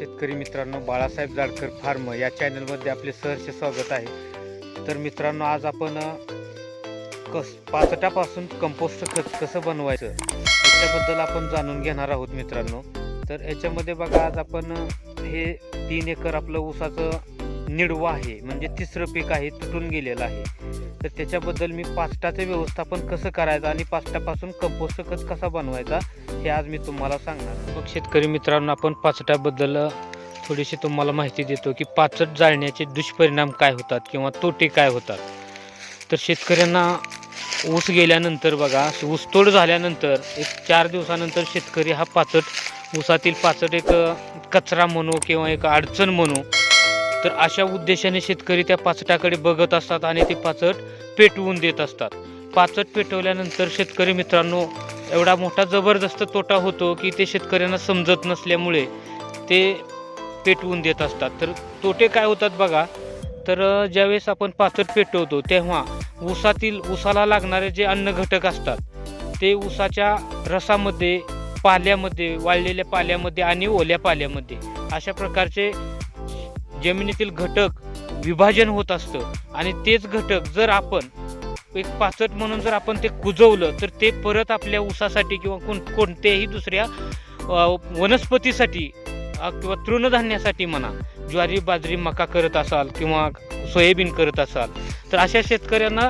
शेतकरी मित्रांनो बाळासाहेब जाडकर फार्म या चॅनलमध्ये आपले सहर्ष स्वागत आहे. तर मित्रांनो आज आपण कस पाचटापासून कंपोस्ट खत कसं बनवायचं याच्याबद्दल आपण जाणून घेणार आहोत मित्रांनो. तर याच्यामध्ये बघा आज आपण हे तीन एकर आपलं ऊसाचं निडवं आहे. म्हणजे तिसरं पीक आहे तुटून गेलेलं आहे. तर त्याच्याबद्दल मी पाचटाचं व्यवस्थापन कसं करायचं आणि पाचटापासून कंपोस्ट खत कसा बनवायचा हे आज मी तुम्हाला सांगणार मग शेतकरी मित्रांनो आपण पाचटाबद्दल थोडीशी तुम्हाला माहिती देतो की पाचट जाळण्याचे दुष्परिणाम काय होतात किंवा तोटे काय होतात. तर शेतकऱ्यांना ऊस गेल्यानंतर बघा ऊसतोड झाल्यानंतर एक चार दिवसानंतर शेतकरी हा पाचट ऊसातील पाचट एक कचरा म्हणू किंवा एक अडचण म्हणू तर अशा उद्देशाने शेतकरी त्या पाचटाकडे बघत असतात आणि ते पाचट पेटवून देत असतात. पाचट पेटवल्यानंतर शेतकरी मित्रांनो एवढा मोठा जबरदस्त तोटा होतो की ते शेतकऱ्यांना समजत नसल्यामुळे ते पेटवून देत असतात. तर तोटे काय होतात बघा. तर ज्यावेळेस आपण पाचट पेटवतो तेव्हा ऊसातील ऊसाला लागणारे जे अन्न घटक असतात ते ऊसाच्या रसामध्ये पाल्यामध्ये वाळलेल्या पाल्यामध्ये आणि ओल्या पाल्यामध्ये अशा प्रकारचे जमिनीतील घटक विभाजन होत असतं. आणि तेच घटक जर आपण एक पाचट म्हणून जर आपण ते कुजवलं तर ते परत आपल्या ऊसासाठी किंवा कोण कोणत्याही दुसऱ्या वनस्पतीसाठी किंवा तृणधान्यासाठी म्हणा ज्वारी बाजरी मका करत असाल किंवा सोयाबीन करत असाल तर अशा शेतकऱ्यांना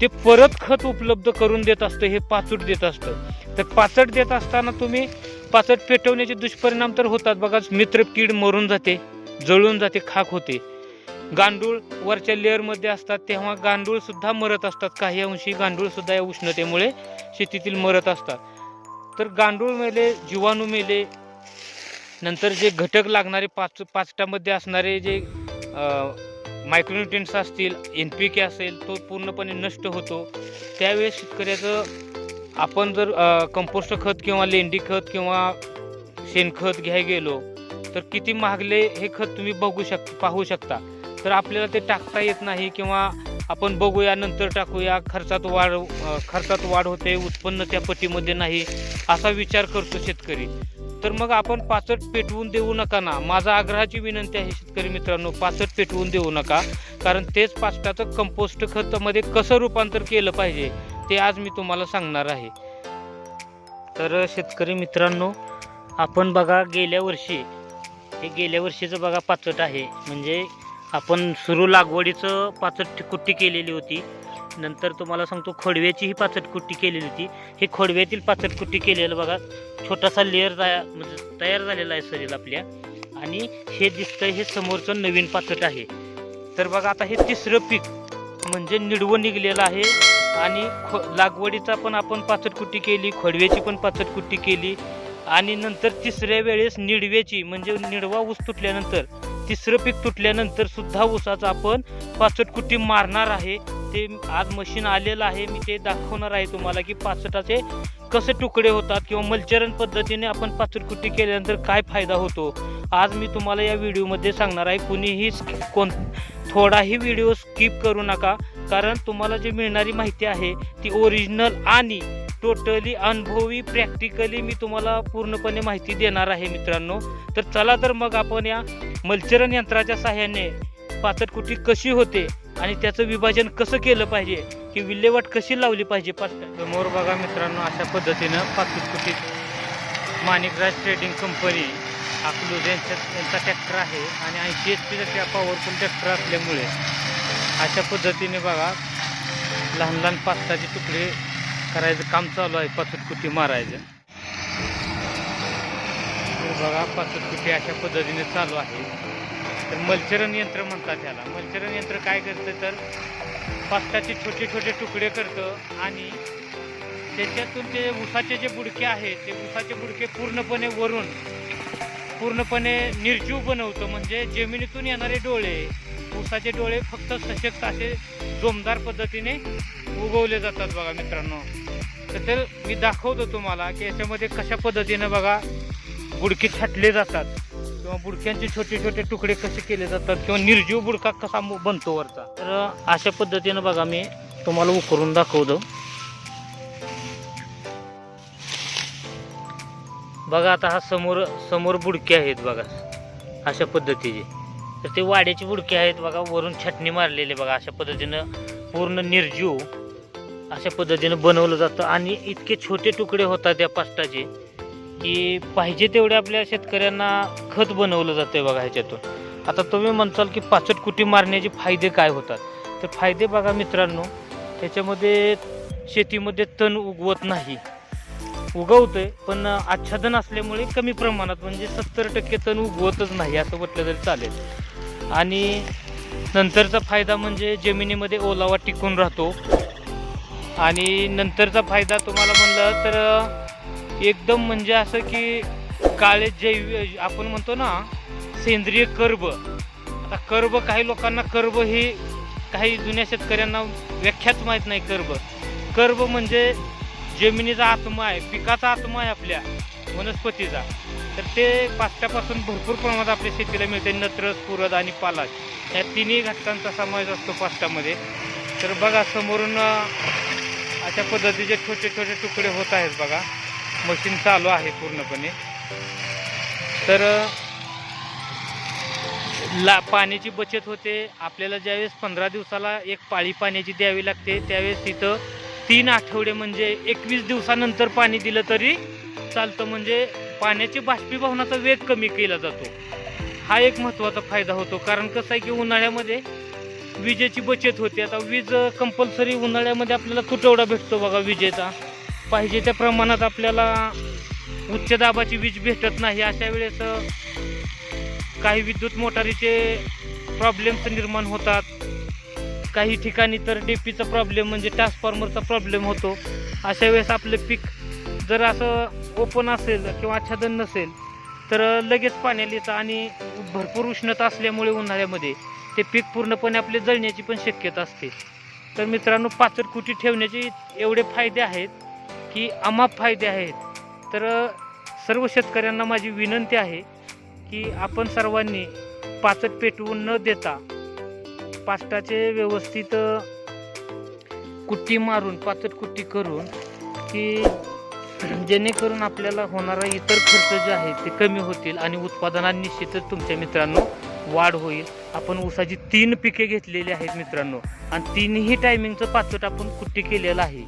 ते परत खत उपलब्ध करून देत असतं हे पाचट देत असतं. तर पाचट देत असताना तुम्ही पाचट पेटवण्याचे दुष्परिणाम तर होतात बघाच मित्र कीड मरून जाते. जळून जाते खाक होते. गांडूळ वरच्या लेअरमध्ये असतात तेव्हा गांडूळ सुद्धा मरत असतात. काही अंशी गांडूळ सुद्धा या उष्णतेमुळे शेतीतील मरत असतात. तर गांडूळ मेले जीवाणू मेले नंतर जे घटक लागणारे पाच पाचटामध्ये असणारे जे मायक्रोन्युट्रियन्स असतील एन पी के असेल तो पूर्णपणे नष्ट होतो. त्यावेळेस शेतकऱ्याचं आपण जर कंपोस्ट खत किंवा लेंडी खत किंवा शेणखत घ्याय गेलो तर किती महागले हे खत तुम्ही बघू शक पाहू शकता. तर आपल्याला ते टाकता येत नाही किंवा आपण बघूया नंतर टाकूया खर्चात वाढ खर्चात वाढ होते उत्पन्न त्या पटीमध्ये नाही असा विचार करतो शेतकरी. तर मग आपण पाचट पेटवून देऊ नका ना. माझा आग्रहाची विनंती आहे शेतकरी मित्रांनो पाचट पेटवून देऊ नका. कारण तेच पाचटाचं कंपोस्ट खतामध्ये कसं रूपांतर केलं पाहिजे ते आज मी तुम्हाला सांगणार आहे. तर शेतकरी मित्रांनो आपण बघा गेल्या वर्षी हे गेल्या वर्षीचं बघा पाचट आहे. म्हणजे आपण सुरू लागवडीचं पाचट कुट्टी केलेली होती. नंतर तुम्हाला सांगतो खोडव्याची ही पाचट कुट्टी केलेली होती. हे खोडव्यातील पाचट कुट्टी केलेलं बघा छोटासा लेअर तयार म्हणजे तयार झालेला आहे सरील आपल्या. आणि हे दिसतंय हे समोरचं नवीन पाचट आहे. तर बघा आता हे तिसरं पीक म्हणजे निडवं निघलेलं आहे. आणि खो लागवडीचा पण आपण पाचट कुट्टी केली खोडव्याची पण पाचट कुट्टी केली. आणि नंतर तिसऱ्या वेळेस निडव्याची म्हणजे निडवा ऊस तुटल्यानंतर तिसरं पीक तुटल्यानंतर सुद्धा ऊसाचा आपण पाचट कुट्टी मारणार आहे. ते आज मशीन आलेलं आहे मी ते दाखवणार आहे तुम्हाला की पाचटाचे कसे तुकडे होतात किंवा मल्चरण पद्धतीने आपण पाचट कुट्टी केल्यानंतर काय फायदा होतो. आज मी तुम्हाला या व्हिडिओमध्ये सांगणार आहे कुणीही कोण थोडाही व्हिडिओ स्किप करू नका. कारण तुम्हाला जी मिळणारी माहिती आहे ती ओरिजिनल आणि टोटली अनुभवी प्रॅक्टिकली मी तुम्हाला पूर्णपणे माहिती देणार आहे मित्रांनो. तर चला तर मग आपण या मल्चरण यंत्राच्या सहाय्याने पाचट कुटी कशी होते आणि त्याचं विभाजन कसं केलं पाहिजे की विल्हेवाट कशी लावली पाहिजे पाच समोर बघा मित्रांनो अशा पद्धतीनं पाचट कुटी माणिकराज ट्रेडिंग कंपनी अकलूज यांच्या यांचा ट्रॅक्टर आहे आणि ऐंशी एच पीचा त्या पॉवरफुल ट्रॅक्टर असल्यामुळे अशा पद्धतीने बघा लहान लहान पास्ताचे तुकडे करायचं काम चालू आहे पाचटकुटी मारायचं. बघा बघा कुठे अशा पद्धतीने चालू आहे. तर मल्चरण यंत्र म्हणतात त्याला मल्चरण यंत्र काय करतं तर पास्ताचे छोटे छोटे तुकडे करतं आणि त्याच्यातून ते उसाचे जे बुडके आहेत ते उसाचे बुडके पूर्णपणे वरून पूर्णपणे निर्जीव बनवतं. म्हणजे जमिनीतून येणारे डोळे उसाचे डोळे फक्त सशक्त असे जोमदार पद्धतीने उगवले जातात बघा मित्रांनो. तर मी दाखवतो तुम्हाला की याच्यामध्ये कशा पद्धतीनं बघा बुडके छाटले जातात. किंवा बुडक्यांचे छोटे छोटे तुकडे कसे केले जातात. किंवा निर्जीव बुडका कसा बनतो वरचा. तर अशा पद्धतीनं बघा मी तुम्हाला उकरून दाखवतो. बघा आता हा समोर समोर बुडके आहेत बघा. अशा पद्धतीचे. तर ते वाड्याचे बुडके आहेत बघा. वरून छटणी मारलेली बघा. अशा पद्धतीनं पूर्ण निर्जीव अशा पद्धतीनं बनवलं जातं. आणि इतके छोटे तुकडे होतात या पास्टाचे की पाहिजे तेवढे आपल्या शेतकऱ्यांना खत बनवलं जातं बघा ह्याच्यातून. आता तुम्ही म्हणताल की पाचट कुटी मारण्याचे फायदे काय होतात? तर फायदे बघा मित्रांनो त्याच्यामध्ये शेतीमध्ये तण उगवत नाही. उगवतंय पण आच्छादन असल्यामुळे कमी प्रमाणात म्हणजे सत्तर टक्के तण उगवतच नाही असं म्हटलं तरी चालेल. आणि नंतरचा फायदा म्हणजे जमिनीमध्ये ओलावा टिकून राहतो. आणि नंतरचा फायदा तुम्हाला म्हणलं तर एकदम म्हणजे असं की काळे जैव आपण म्हणतो ना सेंद्रिय कर्ब. आता कर्ब काही लोकांना कर्ब ही काही जुन्या शेतकऱ्यांना व्याख्याच माहीत नाही कर्ब. कर्ब म्हणजे जमिनीचा आत्मा आहे पिकाचा आत्मा आहे आपल्या वनस्पतीचा. तर ते पाष्ट्यापासून भरपूर प्रमाणात आपल्या शेतीला मिळते नत्र स्फुरद आणि पालाश या तिन्ही घटकांचा समावेश असतो पाष्ट्यामध्ये तर बघा समोरून अशा पद्धतीचे छोटे छोटे तुकडे होत आहेत बघा. मशीन चालू आहे पूर्णपणे. तर ला पाण्याची बचत होते. आपल्याला ज्यावेळेस पंधरा दिवसाला एक पाळी पाण्याची द्यावी लागते त्यावेळेस तिथं तीन आठवडे म्हणजे एकवीस दिवसानंतर पाणी दिलं तरी चालतं. म्हणजे पाण्याची बाष्पीभवनाचा वेग कमी केला जातो. हा एक महत्त्वाचा फायदा होतो. कारण कसं आहे की उन्हाळ्यामध्ये विजेची बचत होते. आता वीज कंपल्सरी उन्हाळ्यामध्ये आपल्याला तुटवडा भेटतो बघा विजेचा. पाहिजे त्या प्रमाणात आपल्याला उच्च दाबाची वीज भेटत नाही. अशा वेळेस काही विद्युत मोटारीचे प्रॉब्लेम्स निर्माण होतात. काही ठिकाणी तर डेपीचा प्रॉब्लेम म्हणजे ट्रान्सफॉर्मरचा प्रॉब्लेम होतो. अशा वेळेस आपलं पीक जर असं ओपन असेल किंवा आच्छादन नसेल तर लगेच पाण्याला येतं आणि भरपूर उष्णता असल्यामुळे उन्हाळ्यामध्ये ते पीक पूर्णपणे आपले जळण्याची पण शक्यता असते. तर मित्रांनो पाचट कुटी ठेवण्याचे एवढे फायदे आहेत की अमाप फायदे आहेत. तर सर्व शेतकऱ्यांना माझी विनंती आहे की आपण सर्वांनी पाचट पेटवून न देता पास्टाचे व्यवस्थित कुट्टी मारून पाचट कुट्टी करून की जेणेकरून आपल्याला होणारा इतर खर्च जे आहे ते कमी होतील आणि उत्पादनात निश्चितच तुमच्या मित्रांनो वाढ होईल. आपण ऊसाची तीन पिके घेतलेली आहेत मित्रांनो. आणि तीनही टायमिंगचं पाचट आपण कुट्टी केलेलं आहे.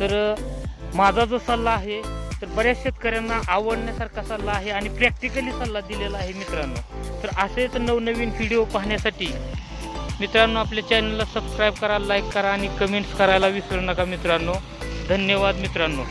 तर माझा जो सल्ला आहे तर बऱ्याच शेतकऱ्यांना आवडण्यासारखा सल्ला आहे आणि प्रॅक्टिकली सल्ला दिलेला आहे मित्रांनो. तर असेच नवनवीन व्हिडिओ पाहण्यासाठी मित्रांनो आपल्या चॅनलला सबस्क्राईब करा लाईक करा आणि कमेंट्स करायला विसरू नका मित्रांनो. धन्यवाद मित्रांनो.